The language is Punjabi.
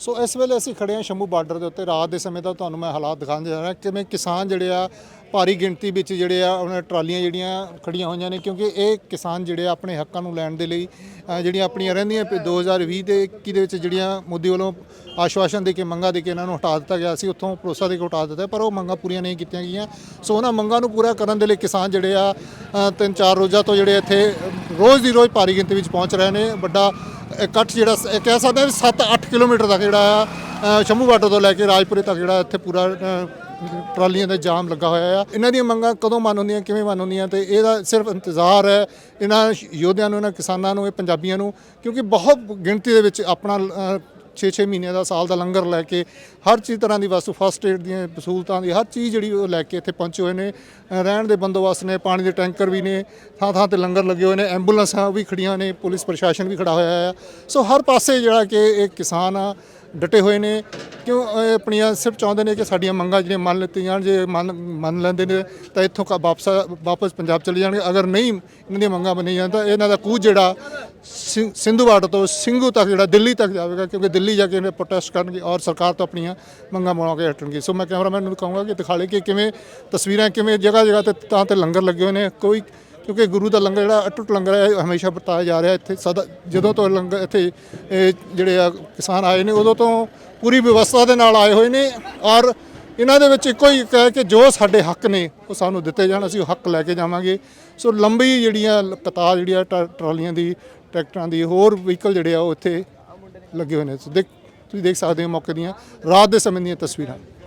ਸੋ ਇਸ ਵੇਲੇ ਅਸੀਂ ਖੜੇ ਹਾਂ ਸ਼ੰਭੂ ਬਾਰਡਰ ਦੇ ਉੱਤੇ। ਰਾਤ ਦੇ ਸਮੇਂ ਦਾ ਤੁਹਾਨੂੰ ਮੈਂ ਹਾਲਾਤ ਦਿਖਾਉਣ ਜਾ ਰਿਹਾ। ਕਿਵੇਂ ਕਿਸਾਨ ਜਿਹੜੇ ਆ, ਭਾਰੀ ਗਿਣਤੀ ਵਿੱਚ ਜਿਹੜੇ ਆ, ਉਹਨਾਂ ਟਰਾਲੀਆਂ ਜਿਹੜੀਆਂ ਖੜੀਆਂ ਹੋਈਆਂ ਨੇ, ਕਿਉਂਕਿ ਇਹ ਕਿਸਾਨ ਜਿਹੜੇ ਆ, ਆਪਣੇ ਹੱਕਾਂ ਨੂੰ ਲੈਣ ਦੇ ਲਈ ਜਿਹੜੀਆਂ ਆਪਣੀਆਂ ਰਹਿੰਦੀਆਂ ਪ- 2020 ਦੇ 21 ਦੇ ਵਿੱਚ ਜਿਹੜੀਆਂ ਮੋਦੀ ਵੱਲੋਂ ਆਸ਼ਵਾਸਨ ਦੇ ਕੇ, ਮੰਗਾਂ ਦੇ ਕੇ ਇਹਨਾਂ ਨੂੰ ਹਟਾ ਦਿੱਤਾ ਗਿਆ ਸੀ, ਉੱਥੋਂ ਭਰੋਸਾ ਦੇ ਕੇ ਹਟਾ ਦਿੱਤਾ, ਪਰ ਉਹ ਮੰਗਾਂ ਪੂਰੀਆਂ ਨਹੀਂ ਕੀਤੀਆਂ ਗਈਆਂ। ਸੋ ਉਹਨਾਂ ਮੰਗਾਂ ਨੂੰ ਪੂਰਾ ਕਰਨ ਦੇ ਲਈ ਕਿਸਾਨ ਜਿਹੜੇ ਆ ਤਿੰਨ ਚਾਰ ਰੋਜ਼ਾਂ ਤੋਂ ਜਿਹੜੇ ਇੱਥੇ ਰੋਜ਼ ਦੀ ਰੋਜ਼ ਭਾਰੀ ਗਿਣਤੀ ਵਿੱਚ ਪਹੁੰਚ ਰਹੇ ਨੇ। ਵੱਡਾ ਇਕੱਠ ਜਿਹੜਾ ਸ- ਕਹਿ ਸਕਦੇ ਹਾਂ 7-8 ਕਿਲੋਮੀਟਰ ਤੱਕ ਜਿਹੜਾ ਆ ਅ, ਸ਼ੰਭੂ ਬਾਰਡਰ ਤੋਂ ਲੈ ਕੇ ਰਾਜਪੁਰੇ ਤੱਕ ਜਿਹੜਾ ਇੱਥੇ ਪੂਰਾ ਅ, ਟਰਾਲੀਆਂ ਦਾ ਜਾਮ ਲੱਗਾ ਹੋਇਆ ਆ। ਇਹਨਾਂ ਦੀਆਂ ਮੰਗਾਂ ਕਦੋਂ ਮੰਨ ਹੁੰਦੀਆਂ ਕਿਵੇਂ ਮੰਨ ਹੁੰਦੀਆਂ ਤੇ ਇਹਦਾ ਸਿਰਫ ਇੰਤਜ਼ਾਰ ਹੈ ਇਹਨਾਂ ਯੋਧਿਆਂ ਨੂੰ ਇਹਨਾਂ ਕਿਸਾਨਾਂ ਨੂੰ ਇਹ ਪੰਜਾਬੀਆਂ ਨੂੰ ਕਿਉਂਕਿ ਬਹੁਤ ਗਿਣਤੀ ਦੇ ਵਿੱਚ ਆਪਣਾ 6-6 ਮਹੀਨੇ ਦਾ ਸਾਲ ਦਾ ਲੰਗਰ ਲੈ ਕੇ ਹਰ ਚੀਜ਼ ਤਰ੍ਹਾਂ ਦੀ ਵਸਤੂ ਫਸਟ ਏਡ ਦੀਆਂ ਸਹੂਲਤਾਂ ਦੀ, ਹਰ ਚੀਜ਼ ਜਿਹੜੀ ਉਹ ਲੈ ਕੇ ਇੱਥੇ ਪਹੁੰਚੇ ਹੋਏ ਨੇ। ਰਹਿਣ ਦੇ ਬੰਦੋਬਸਤ ਨੇ, ਪਾਣੀ ਦੇ ਟੈਂਕਰ ਵੀ ਨੇ ਥਾਂ ਥਾਂ ਤੇ ਲੰਗਰ ਲੱਗੇ ਹੋਏ ਨੇ, ਐਂਬੂਲੈਂਸਾਂ ਵੀ ਖੜੀਆਂ ਨੇ, ਪੁਲਿਸ ਪ੍ਰਸ਼ਾਸਨ ਵੀ ਖੜਾ ਹੋਇਆ ਆ ਸੋ ਹਰ ਪਾਸੇ ਜਿਹੜਾ ਕਿ ਇਹ ਕਿਸਾਨ ਆ ਡਟੇ ਹੋਏ ਨੇ। ਕਿਉਂ, ਇਹ ਆਪਣੀਆਂ ਸਿਰਫ ਚਾਹੁੰਦੇ ਨੇ ਕਿ ਸਾਡੀਆਂ ਮੰਗਾਂ ਜਿਹੜੀਆਂ ਮੰਨ ਲਿੱਤੀਆਂ ਜਾਣ, ਜੇ ਮੰਨ ਮੰਨ ਲੈਂਦੇ ਨੇ, ਤਾਂ ਇੱਥੋਂ ਕਾ ਵਾਪਸ ਵਾਪਸ ਪੰਜਾਬ ਚਲੇ ਜਾਣਗੇ। ਅਗਰ ਨਹੀਂ ਇਹਨਾਂ ਦੀਆਂ ਮੰਗਾਂ ਮੰਨੀਆਂ ਜਾਣ, ਤਾਂ ਇਹਨਾਂ ਦਾ ਕੂਚ ਜਿਹੜਾ ਸਿੰਧੂ ਬਾਰਡਰ ਤੋਂ ਸਿੰਘੂ ਤੱਕ ਜਿਹੜਾ ਦਿੱਲੀ ਤੱਕ ਜਾਵੇਗਾ, ਕਿਉਂਕਿ ਦਿੱਲੀ ਜਾ ਕੇ ਇਹਨੇ ਪ੍ਰੋਟੈਸਟ ਕਰਨਗੇ ਔਰ ਸਰਕਾਰ ਤੋਂ ਆਪਣੀਆਂ ਮੰਗਾਂ ਮਨਾ ਕੇ ਹਟਣਗੇ। ਸੋ ਮੈਂ ਕੈਮਰਾਮੈਨ ਨੂੰ ਕਹਾਂਗਾ ਕਿ ਦਿਖਾ ਲੈ ਕਿ ਕਿਵੇਂ ਤਸਵੀਰਾਂ ਕਿਵੇਂ ਜਗ੍ਹਾ ਜਗ੍ਹਾ ਤੇ ਤਾਂ ਤੇ ਲੰਗਰ ਲੱਗੇ ਹੋਏ ਨੇ। ਕੋਈ ਕਿਉਂਕਿ ਗੁਰੂ ਦਾ ਲੰਗਰ ਜਿਹੜਾ ਅਟੁੱਟ ਲੰਗਰ ਹੈ, ਇਹ ਹਮੇਸ਼ਾ ਵਰਤਾਇਆ ਜਾ ਰਿਹਾ ਇੱਥੇ। ਸਦਾ ਜਦੋਂ ਤੋਂ ਲੰਗਰ ਇੱਥੇ ਜਿਹੜੇ ਆ ਕਿਸਾਨ ਆਏ ਨੇ, ਉਦੋਂ ਤੋਂ ਪੂਰੀ ਵਿਵਸਥਾ ਦੇ ਨਾਲ ਆਏ ਹੋਏ ਨੇ ਔਰ ਇਹਨਾਂ ਦੇ ਵਿੱਚ ਇੱਕੋ ਹੀ ਕਹਿ ਕਿ ਜੋ ਸਾਡੇ ਹੱਕ ਨੇ, ਉਹ ਸਾਨੂੰ ਦਿੱਤੇ ਜਾਣ, ਅਸੀਂ ਉਹ ਹੱਕ ਲੈ ਕੇ ਜਾਵਾਂਗੇ। ਸੋ ਲੰਬੀ ਜਿਹੜੀਆਂ ਲ- ਕਤਾਰ ਜਿਹੜੀ ਆ ਟ- ਟਰਾਲੀਆਂ ਦੀ, ਟਰੈਕਟਰਾਂ ਦੀ, ਹੋਰ ਵਹੀਕਲ ਜਿਹੜੇ ਆ, ਉਹ ਇੱਥੇ ਲੱਗੇ ਹੋਏ ਨੇ। ਸੋ ਤੁਸੀਂ ਦੇਖ ਸਕਦੇ ਹੋ ਮੌਕੇ ਦੀਆਂ, ਰਾਤ ਦੇ ਸਮੇਂ ਦੀਆਂ ਤਸਵੀਰਾਂ।